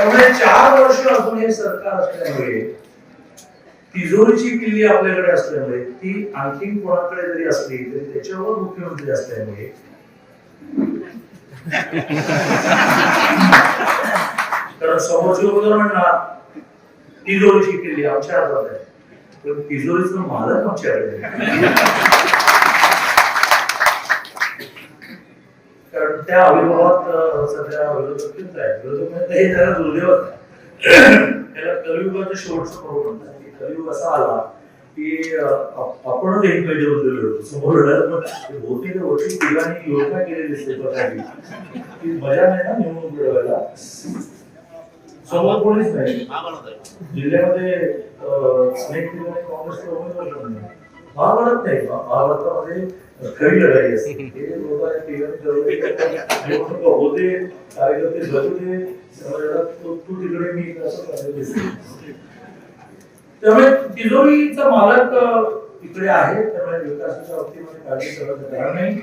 त्यामुळे चार वर्ष अजून हे सरकार असल्यामुळे तिजोरीची किल्ली आपल्याकडे असल्यामुळे ती आणखी कोणाकडे जरी असली तरी त्याच्यावर मुख्यमंत्री असल्यामुळे कारण समोरचे बरोबर म्हणणार तिजोरीची किल्ली आमच्या हातात आहे. तर तिजोरीचं मालक आमच्याकडे आहे. कारण त्या अविभावात सध्या विरोधक फिरत आहेत. विरोधक म्हणजे हे त्याला दुर्दैवच आहे. त्याला कलियुगाचं शेवटचं प्रभू म्हणतात. की कलियुग असा आला की अं, आपणच एक पाहिजे बदललो होतो. समोर लढत बहुतेक गोष्टी तिघांनी योजना केलेली दिसते प्रकारे की मजा नाही ना निवडणूक मिळवायला. समोर कोणीच नाही. जिल्ह्यामध्ये अनेक ठिकाणी काँग्रेसचे उमेदवार नाही. महाभारत नाही. महाभारतामध्ये खरी लढाई असते. होते कार्यकर्ते जगते तू तिकडे मी असं त्यामुळे तिजोरीचा मालक इकडे आहे त्यामुळे विकासाच्या बाबतीमध्ये काळजी करत कारण नाही.